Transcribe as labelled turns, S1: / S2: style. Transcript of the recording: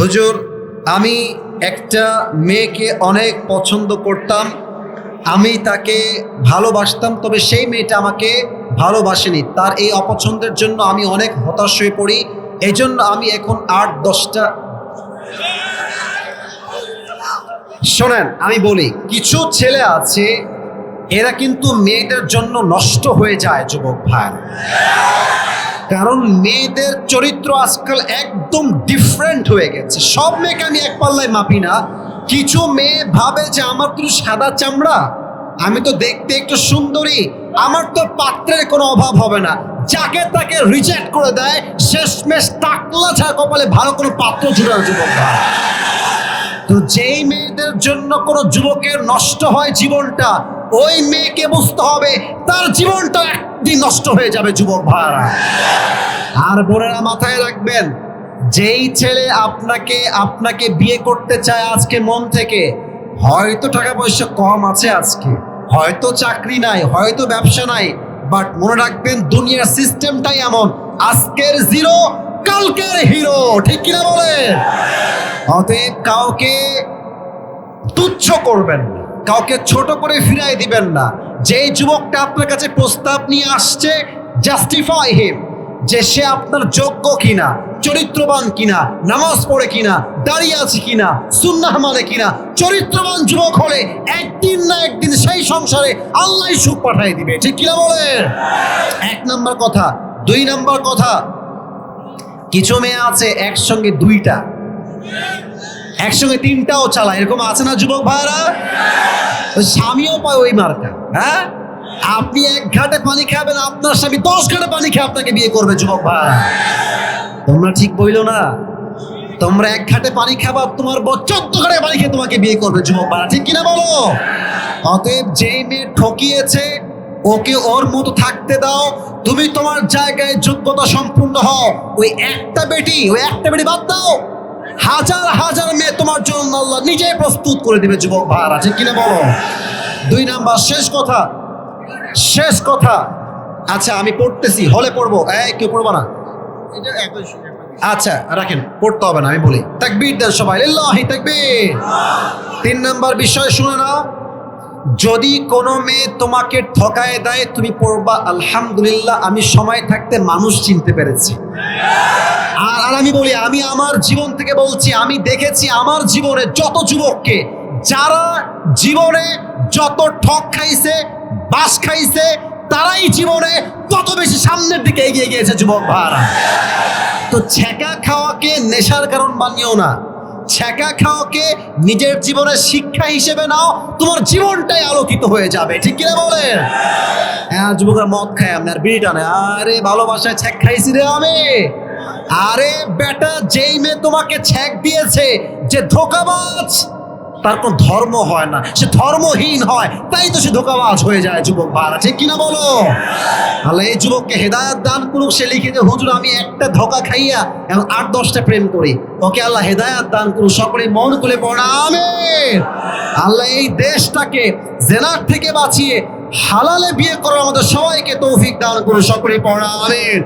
S1: হুজুর, আমি একটা মেয়েকে অনেক পছন্দ করতাম। আমি তাকে ভালোবাসতাম, তবে সেই মেয়েটা আমাকে ভালোবাসেনি। তার এই অপছন্দের জন্য আমি অনেক হতাশ হয়ে পড়ি। এই জন্য আমি এখন আট, দশটা শোনেন, আমি বলি, কিছু ছেলে আছে, এরা কিন্তু মেয়েদের জন্য নষ্ট হয়ে যায়, যুবক ভাই। কারণ মেয়েদের চরিত্র আজকাল একদম ডিফারেন্ট হয়ে গেছে। সব মেয়েকে আমি এক পাল্লায় মাপি না। কিছু মেয়ে ভাবে যে আমার তো সাদা চামড়া। আমি তো দেখতে একটু সুন্দরী। আমার তো পাত্রের কোনো অভাব হবে না। যাকে তাকে রিজেক্ট করে দেয়, শেষমেশ টাকলা ছাড়া কপালে ভালো কোনো পাত্র জুড়ে না যুবক তো যেই মেয়েদের জন্য কোনো যুবকের নষ্ট হয় জীবনটা, ওই মেয়েকে বুঝতে হবে, তার জীবনটা একদিন নষ্ট হয়ে যাবে, যুবক ভাড়া আর বোনেরা মাথায় রাখবেন, যেই ছেলে আপনাকে আপনাকে বিয়ে করতে চায় আজকে মন থেকে, হয়তো টাকা পয়সা কম আছে আজকে, হয়তো চাকরি নাই, হয়তো ব্যবসা নাই বাট মনে রাখবেন দুনিয়ার সিস্টেমটাই এমন, আজকের জিরো কালকের হিরো ঠিক কিনা বলেন? অতএব কাউকে তুচ্ছ করবেন না, কাউকে ছোট করে ফিরাই দিবেন না যেই যুবকটা আপনার কাছে প্রস্তাব নিয়ে আসছে জাস্টিফাই হিম যে সে আপনার যোগ্য কিনা, চরিত্রবান কিনা, নামাজ পড়ে কিনা, দাঁড়িয়ে আছে কিনা, সুন্নাহ মানে কিনা, চরিত্রবান যুবক হলে একদিন না একদিন সেই সংসারে আল্লাহ সুখ পাঠিয়ে দিবে। ঠিক কিনা বলে এক নাম্বার কথা। দুই নাম্বার কথা। কিছু মেয়ে আছে একসঙ্গে দুইটা। একসঙ্গে তিনটাও চালায়। এরকম আছে না, যুবক ভাইরা স্বামীও পায় ওই মার্কা হ্যাঁ? আপনি এক ঘাটে পানি খাবেন, আপনার স্বামী দশ ঘাটে পানি খেয়ে আপনাকে বিয়ে করবে, যুবক ভাইরা তোমরা ঠিক বইলো না? তোমরা এক ঘাটে পানি খাবা, তোমার চোদ্দ ঘাটে পানি খেয়ে তোমাকে বিয়ে করবে, যুবক ভাইরা ঠিক কিনা বলো? অতএব যেই মেয়ে ঠকিয়েছে, ওকে ওর মতো থাকতে দাও। তুমি তোমার জায়গায় যোগ্যতা সম্পূর্ণ হও। ওই একটা বেটি, ওই একটা বেটি বাদ দাও। হাজার হাজার মেয়ে তোমার জন্য আল্লাহ নিজেই প্রস্তুত করে দিবে, যুবক ভার আছে কিনা বলো? দুই নাম্বার, শেষ কথা শেষ কথা। আচ্ছা আমি পড়তেছি, হলে পড়ব। এই, কেউ পড়ব না? আচ্ছা রাখেন, পড়তে হবে না, আমি বলি। তাকবীর দেন সবাই তাকবীর। তিন নাম্বার বিষয় শুনে নাও। যদি কোনো মেয়ে তোমাকে ঠকায় দেয়, তুমি পড়বা, আলহামদুলিল্লাহ, আমি সময় থাকতে মানুষ চিনতে পেরেছি। আর আমি বলি, আমি আমার জীবন থেকে বলছি, আমি দেখেছি আমার জীবনে যত যুবককে, যারা জীবনে যত ঠক খাইছে, বাস খাইছে, তারাই জীবনে তত বেশি সামনের দিকে এগিয়ে গিয়েছে, যুবক ভাড়া তো ছ্যাঁকা খাওয়াকে নেশার কারণ বানিও না। ছ্যাঁকা খাওয়াকে নিজের জীবনের শিক্ষা হিসেবে নাও, তোমার জীবনটাই আলোকিত হয়ে যাবে। ঠিক কিনা বলেন? হ্যাঁ যুবকরা মদ খায় আপনার আর বিড়ি টানে আরে, ভালোবাসায় ছ্যাক খাইছি রে আমি। আরে, বেটা, যেই মেয়ে তোমাকে ছ্যাঁক দিয়েছে, যে ধোকাবাজ তার কোন ধর্ম হয় না, সে ধর্মহীন হয়, তাই তো সে ধোকাবাজ হয়ে যায় যুবক ভাড়া ঠিক কিনা বলো? আল্লাহ এই যুবককে হেদায়ত দান করুক, সে লিখে যে, হুজুর, আমি একটা ধোকা খাইয়া এখন আট দশটা প্রেম করি। ওকে আল্লাহ হেদায়ত দান করুক, সকলে মন খুলে পড়া আল্লাহ এই দেশটাকে জেনার থেকে বাঁচিয়ে হালালে বিয়ে করার আমাদের সবাইকে তৌফিক দান করুন সকলে পড়া আমের